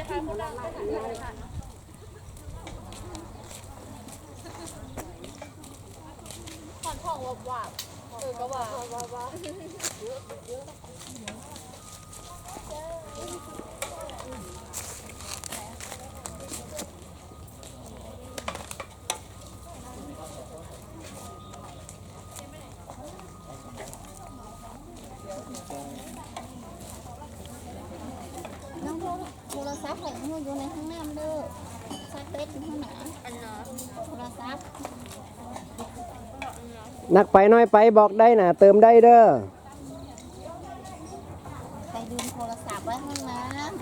ขอนทองวับวับเออก็ว่าวับวับ น้องโทรศัพท์ข องหนูอยู่ในห้องน้ำเด้อซักเล็กอยู่ข้างหน้าอันเนาะโทรศัพท์นักไปน้อยไปบอกได้นะเติมได้เด้อไปลืมโทรศัพท์ไว้ห้องน้ำ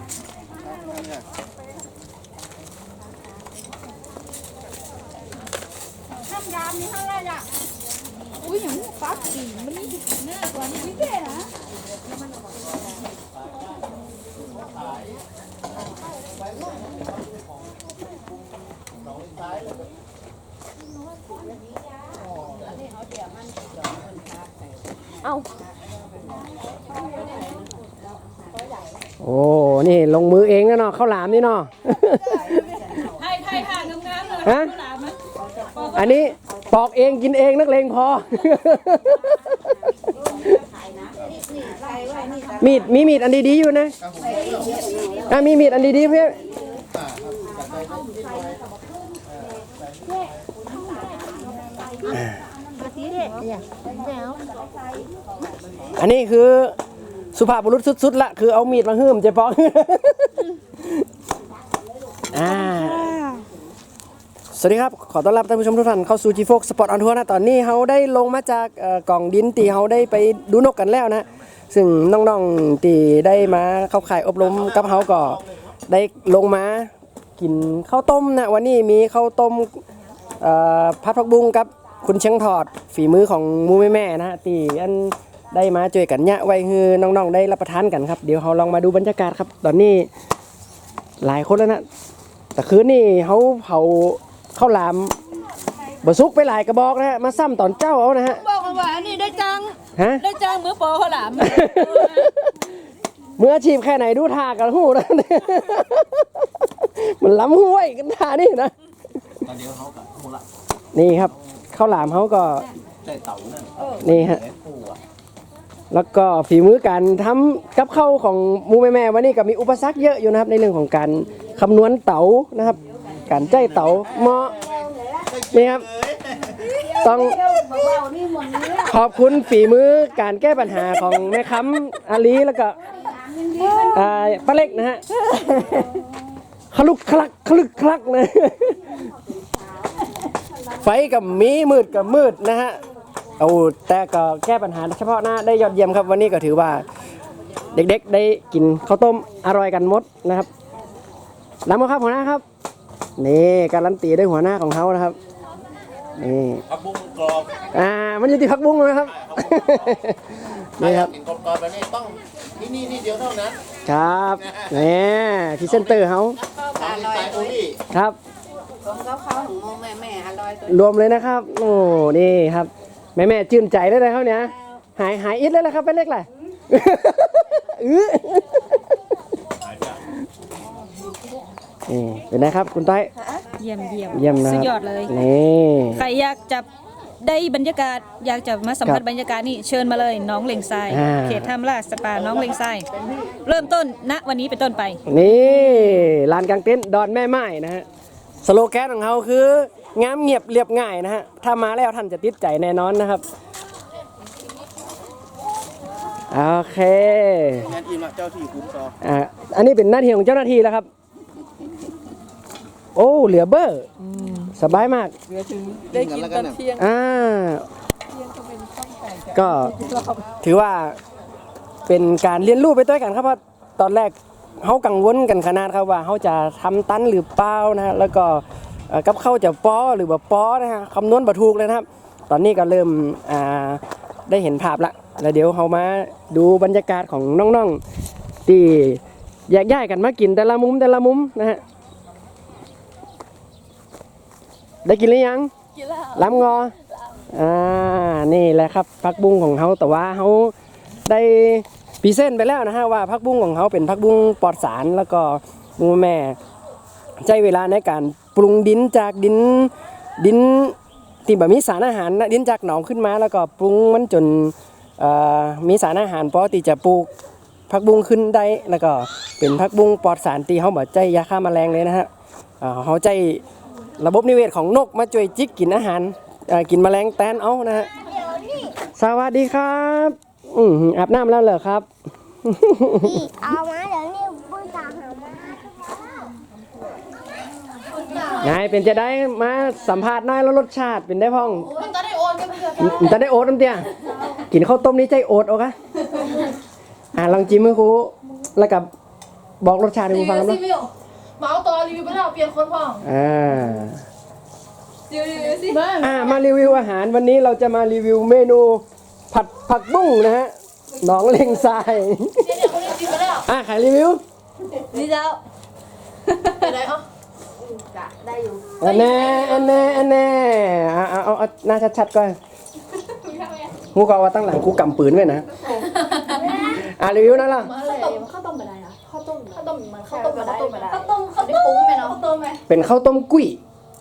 โอ้ นี่ลงมือเองนะเนาะข้าวหลามนี่เนาะ ไทยไทยค่ะงามๆเลยฮะหลามนะอันนี้ปอกเองกินเองนักเลงพอ มีดมีมีดอันดีๆอยู่นะอะมีมีดอันดีๆเพื่อน อันนี้คือสุภาพบุรุษสุดๆละคือเอามีดมาหืมเจ๊ปองอ่าสวัสดีครับ ขอต้อนรับท่านผู้ชมทุกท่านเข้าสู่ G Fox Sport on Tour นะ ตอนนี้เขาได้ลงมาจากกล่องดินตีเขาได้ไปดูนกกันแล้วนะ ซึ่งน้องๆตีได้มาเข้าข่ายอบรมกับเขาก็ได้ลงมากินข้าวต้มนะ วันนี้มีข้าวต้มพัดผักบุ้งกับ คุณเชียงถอดฝีมือของหมูแม่แม่ๆนะตีอันได้มาเจอกันเนี่ยไว้คือน้องๆได้รับประทานกันครับเดี๋ยวเราลองมาดูบรรยากาศครับ ตอนนี้หลายคนแล้วนะแต่คืนนี่เขาเผาข้าวหลามบะซุกไปหลายกระบอกนะฮะมาซ้ำตอนเจ้าเอานะฮะบอกกันว่าอันนี้ได้จังฮะได้จังมือโปอเขาหลามมืออาชีพแค่ไหนดูท่ากันหูนะมันล้ำห้วยกันท่านี่นะตอนเดียวเขากับหมูละนี่ครับ ข้าวหลามเขาก็ใจเต่านั่นนี่ฮะแหลปูอะแล้วก็ฝีมือการทำกับข้าวของหมูแม่แม่ๆวันนี้ก็มีอุปสรรคเยอะอยู่นะครับ ในเรื่องของการคำนวณเต๋านะครับ การใจเต๋าเหมาะนี่ครับต้องขอบคุณฝีมือการแก้ปัญหาของแม่ค้ำอาลีแล้วก็อ่าป้าเล็กนะฮะคลุกคลักคลึกคลักเลยไฟกับมีมืดกับมืดนะฮะเอาแต่ก็แก้ปัญหาเฉพาะหน้าได้ยอดเยี่ยมครับวันนี้ก็ถือว่า เด็กๆได้กินข้าวต้มอร่อยกันหมดนะครับนำมาครับหัวหน้าครับนี่การันตีด้วยหัวหน้าของเขานะครับนี่ผักบุ้งกรอบอ่ามันอยู่ที่พักบุ้งนะครับนี่ครับกินกรอบๆแบบนี้ต้องนี่นี่นี่เดียวเท่านั้นครับนี่พรีเซนเตอร์เขาทางสไตล์โอลี่ครับ ผมก็เข้าของโมแม่แม่อร่อยตัวรวมเลยนะครับ โอ้นี่ครับ แม่แม่ๆชื่นใจได้เลยครับเนี่ยหายหายอิดเลยละครับเป็นเลขอะไรอื้อนี่เป็นไงครับคุณต้อยเยี่ยมเยี่ยมเยี่ยมนะคสุรับดยอดเลยนี่ใครอยากจะได้บรรยากาศอยากจะมาสัมผัสครับบรรยากาศนี่เชิญมาเลยน้องเลงทรายอ่าเขตท่ามราชสปาน้องเลงทรายเริ่มต้นณวันนี้เป็นต้นไป นี่ลานกลางเต็นท์ดอนแม่ไม้นะฮะ สโลแกนของเขาคืองามเงียบเรียบง่ายนะฮะ ถ้ามาแล้วท่านจะติดใจแน่นอนนะครับ โอเคงานอินมาเจ้าที่คุ้มต่ออ่าอันนี้เป็นหน้าที่ของเจ้าหน้าที่แล้วครับ โอ้เหลือเบอร์สบายมากได้กินตอนเที่ยงอ่าก็ถือว่าเป็นการเรียนรู้ไปด้วยกันครับเพราะตอนแรก เขากังวลกันขนาดครับว่าเขาจะทำตันหรือเปล่านะฮะแล้วก็เอ่อกับเข้าจะป้อหรือแบบป้อนะฮะคำนวณบัถูกเลยนะครับ ตอนนี้ก็เริ่มอ่าได้เห็นภาพละแล้วเดี๋ยวเขามาดูบรรยากาศของน้องๆที่แยกย้ายกันมากินแต่ละมุมแต่ละมุมนะฮะได้กินหรือยังกินแล้วล้ำงออ่านี่แหละครับพักบุ้งของเขาแต่ว่าเขาได้ พีเซนไปแล้วนะฮะว่าพักบุ้งของเขาเป็นพักบุ้งปลอดสารแล้วก็มูแม่ใช้เวลาในการปรุงดินจากดินดินที่แบบมีสารอาหารนะดินจากหนองขึ้นมา แล้วก็ปรุงมันจนมีสารอาหารพอที่จะปลูกผักบุ้งขึ้นได้แล้วก็เป็นผักบุ้งปลอดสารตีเขาบอกใจยาฆ่าแมลงเลยนะฮะเขาใจระบบนิเวศของนกมาช่วยจิกกินอาหารเอ่อกินแมลงแตนเอานะฮะสวัสดีครับ อืมอาบน้ำแล้วเหรอครับนี่เอามาเดี๋ยวนี้บุ้ยตาหามาไงเป็นจะได้มาสัมภาษณ์หน้อยแล้วรสชาติเป็นได้พ้องมันจะได้โอนกันเพื่อมันจะได้โอ๊ตน้ำเตี้ยกินข้าวต้มนี้ใจโอ๊ตโอคะอะลองจิ้มให้ครูแล้วกับบอกรสชาติให้รีครูฟังวิวนะรีวิวเมาส์ต่อรีวิวไปแล้วเปลี่ยนคนพ่องอ่ารีวิวสิอ่ามารีวิวอาหารวันนี้เราจะมารีวิวเมนู ผัดผักบุ้งนะฮะหนองเล็งทรายเนี่ยเนี่ยคนนี้รีวิวไปแล้วอะใครรีวิวนี่เจ้าไปไหนอะได้อยู่อันแน่อันแน่อันแน่อะเอาเอาเอาหน้าชัดๆก่อนกูก็เอาว่าตั้งหลังกูกำปืนไว้นะอะรีวิวนั่นล่ะข้าวต้มข้าวต้มไปไหนอะข้าวต้มข้าวต้มมันข้าวต้มข้าวต้มข้าวต้มข้าวต้มปรุงไหมเนาะข้าวต้มไหมเป็นข้าวต้มกุ้ย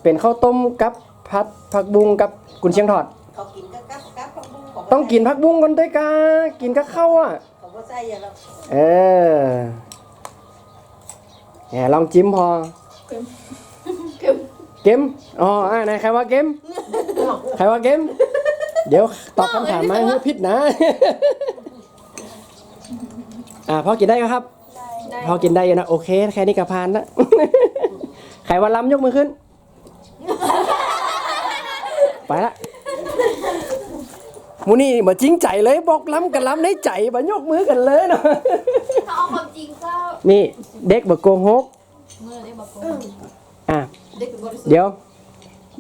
เป็นข้าวต้มกับผัดผักบุ้งกับกุนเชียงทอดเขากินกั ต้องกินผักบุ้งก่อนด้วยกากินกับข้าวอะเขาก็ใส่อย่างเราเออแหมลองจิ้มพอเกมอ๋ออ่าไหนใครว่าเกมใครว่าเกม เดี๋ยวตอบคำถามมาให้ผิดนะ อ่าพอกินได้ไหมครับ พอกินได้อยู่นะโอเค แค่นี้ก็ผ่านละใครว่าล้ำยกมือขึ้น ไปละ มูนี่บ่จริงใจเลยบอกล้ำกันล้ำในใจบ่ยกมือกันเลยเนาะถ้าเอาความจริงก็นี่เด็กบ่โกหกเมื่อได้บอกอะเด็กเป็นบริสุทธิ์เดี๋ยว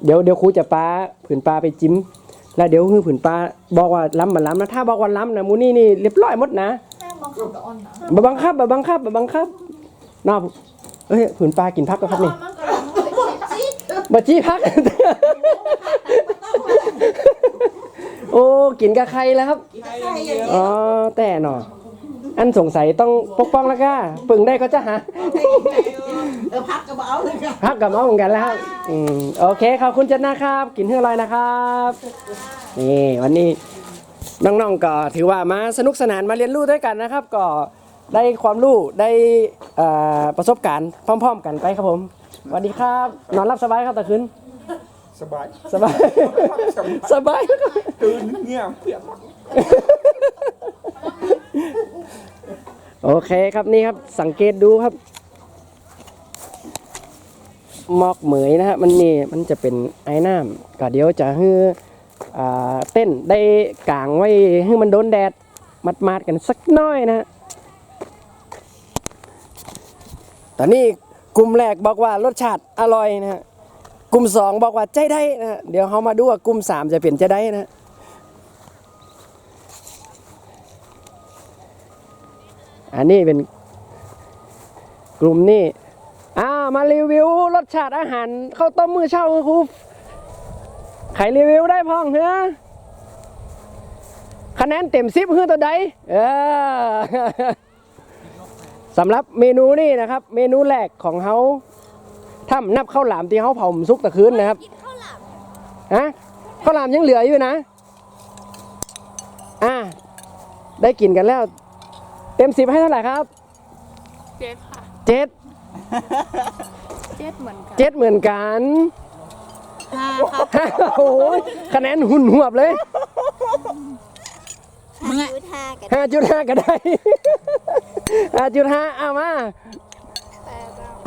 เดี๋ยวเดี๋ยวครูจะปาผืนปลาไปจิ้ม แล้วเดี๋ยวคือผืนปลาบอกว่าล้ำมาล้ำนะถ้าบอกว่าล้ำนะมูนี่นี่เรียบร้อยหมดนะห้ามบังคับกับออนนะบ่บังคับบ่บังคับบ่บังคับน้าเอ้ยผืนปลากินพักก็ครับนี่มันก็ร้องเลยจิ๊ดบ่จี้พักโอ้กินกับใครแล้วครับใส่อย่างอ๋อแต่หนออันสงสัยต้องปกป้องแล้วก็ปึงได้ก็จะหาเออพักก็บ่เอาเลยค่ะพักกับน้องเหมือนกันแล้วครับอืมโอเคขอบคุณจันนะครับ กินเพื่ออะไรนะครับนี่วันนี้น้องๆก็ถือว่ามาสนุกสนานมาเรียนรู้ด้วยกันนะครับ ก็ได้ความรู้ได้เอ่อประสบการณ์พร้อม ๆ กันไปครับผมสวัสดีครับ นอนรับสบายครับตะคืน สบายสบาย สบายตื่นเงียบเปียกโอเคครับนี่ครับสังเกตดูครับหมอกเหมยนะฮะมันนี่มันจะเป็นไอ้น้ำก็เดี๋ยวจะให้อ่าเต้นได้กลางไว้ให้มันโดนแดดมัดมาดๆกันสักหน้อยนะฮะตอนนี้กลุ่มแรกบอกว่ารสชาติอร่อยนะฮะก ลุ่มสองบอกว่าใจได้นะเดี๋ยวเขามาดูว่ากลุ่มสามจะเปลี่ยนใจได้นะอันนี้เป็นกลุ่มนี้อ่ามารีวิวรสชาติอาหารข้าวต้มมือเช่าครูใครรีวิวได้พ้องเหรอคะแนนเต็มสิบคือตัวใดเออสำหรับเมนูนี่นะครับ เมนูแรกของเขา ถ้านับข้าวหลามที่เขาเผาหมซุกตะคืนนะครับฮะข้าวหลามยังเหลืออยู่นะ อ่าได้กินกันแล้ว เต็มสิบให้เท่าไหร่ครับเจ็ดค่ะเจ็ดเจ็ดเหมือนกันเจ็ดเหมือนกันห้าครับโอ้ยคะแนนหุ่นหวบเลยยุทธากันห้าจุดห้าก็ได้ห้าจุดห้าเอามา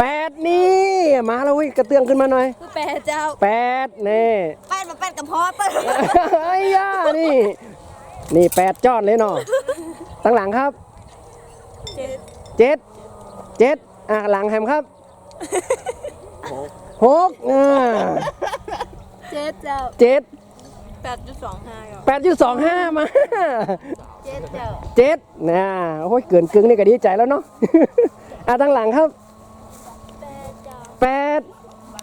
แปดนี่มาแล้วเวิกระเตื้องขึ้นมาหน่อยคือแปดเจ้าแปดนี่แปดมาแปดกับพอเปิดไอ้ย่านี่ นี่แปดจอดเลยเนาะตั้งหลังครับเจ็ดเจ็ดอะหลังแฮมครับหกอ่าเจ็ดเจ้าเจ็ดแปดจุดสองห้าครับแปดจุดสองห้ามาเจ็ดเจ้าเจ็ดนะโอ้ยเกินกึ่งนี่ก็ดีใจแล้วเนาะอะตั้งหลังครับ แปดเจ้า แปด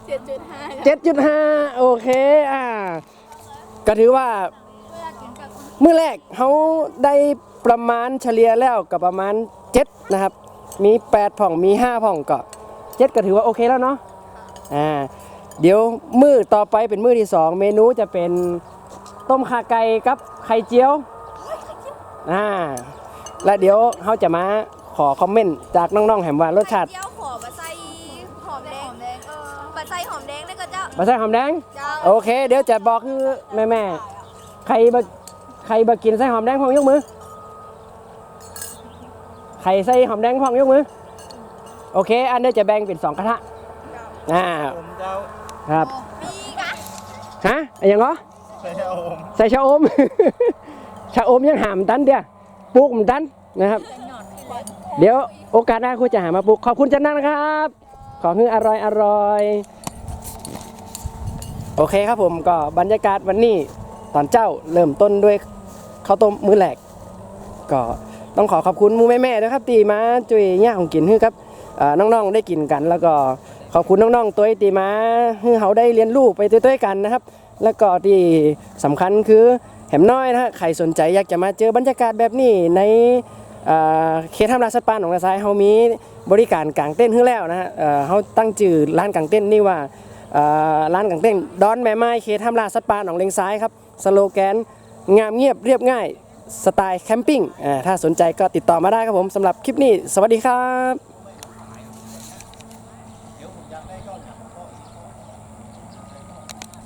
เจ็ดจุดห้าเจ็ดจุดห้าโอเคอ่าก็ถือว่าเมื่อแรกเขาได้ประมาณเฉลี่ยแล้วกับประมาณเจ็ดนะครับ มีแปดผ่องมีห้าผ่องก็เจ็ดก็ถือว่าโอเคแล้วเนาะอ่าเดี๋ยวมื้อต่อไปเป็นมื้อที่สองเมนูจะเป็นต้มข่าไก่กับไข่เจียวอ่าและเดี๋ยวเขาจะมาขอคอมเมนต์จากน้องๆแหมว่ารสชาติ มาใส่หอมแดงเจ้าโอเค เดี๋ยวจะบอกคือแม่แม่ๆใครบะใครบะกินใส่หอมแดงพองยกมือ ใครใส่หอมแดงพองยกมือ โอเค อันเดี๋ยวจะแบ่งเป็นสองกระทะอ่าผมเจ้าครับมีกะฮะอะไรอย่างเหรอใช่เอาผมใส่ชะอมชะอมยังหามตันเดียวปลูกมันตันนะครับ เดี๋ยวโอกาสหน้าคุณจะหามาปลูกขอบคุณจันนักนะครับ ขอให้อร่อยอร่อย โอเคครับผมก็บรรยากาศวันนี้ตอนเจ้าเริ่มต้นด้วยข้าวต้มมื้อแรกก็ต้องขอขอบคุณมูแม่ๆนะครับ ตีมาจุยย่าของกินให้ครับน้องๆได้กินกัน แล้วก็ขอบคุณน้องๆตัวตีมาให้เขาได้เรียนรู้ไปด้วยๆกันนะครับ แล้วก็ที่สำคัญคือแหมน้อยนะฮะใครสนใจอยากจะมาเจอบรรยากาศแบบนี้ในเขตทำลายสัตว์ป่าหนองกระซ้ายเขามีบริการกางเต้นให้แล้วนะฮะเอ่อเขาตั้งชื่อร้านกางเต้นนี่ว่า ร้านกางเต้นดอนแม่ไม้เขตทำลาสัตว์ป่าหนองเลงซ้ายครับสโลแกนงามเงียบเรียบง่ายสไตล์แคมปิ้งถ้าสนใจก็ติดต่อมาได้ครับผมสำหรับคลิปนี้ สวัสดีครับ